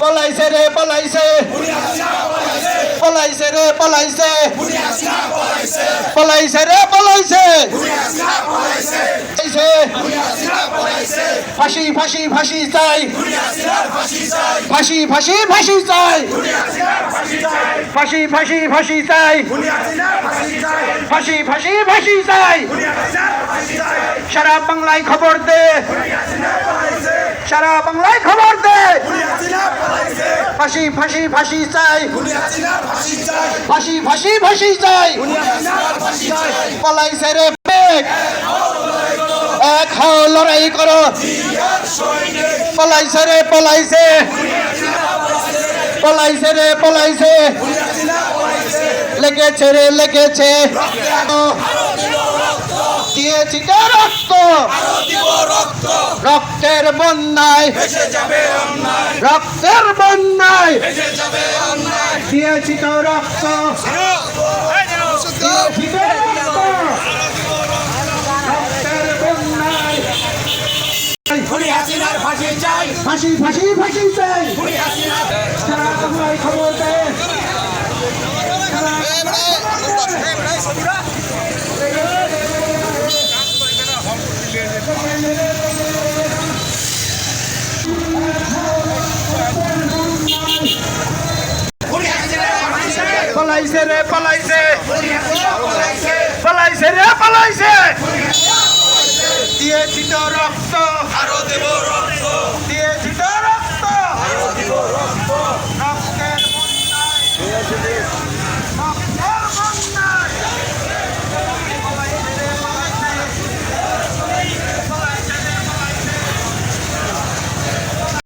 পলাইছে রে, পলাইছে। পলাইছে রে, পলাইছে। পলাইছে রে, পলাইছে। ফাঁসি ফাঁসি ফাঁসি চাই। ফাঁসি ফাঁসি ফাঁসি চাই। ফাঁসি ফাঁসি ফাঁসি চাই। ফাঁসি ফাঁসি ফাঁসি চাই। সারা বাংলায় খবর দে। সারা বাংলায় খবর দে। ফাঁসি ফাঁসি ফাঁসি চাই। ফাঁসি ফাঁসি ফাঁসি চাই। পলাইছে রে এক হাও লড়াই করো। পলাইছে রে পলাইছে। পলাইছে রে পলাইছে। লেগেছে রে লেগেছে। দিয়েছি তো রক্ত রক্তের বন্যায়। রক্তের বন্যায়। দিয়েছি তো রক্ত। ফাঁসি ফাঁসি ফাঁসি চাই সারা বাংলায় খবর দেয় পলাইছে রে পলাইছে। পালাইছে রে পালাইছে। দিয়েছি তো রক্ত। দিয়েছি তো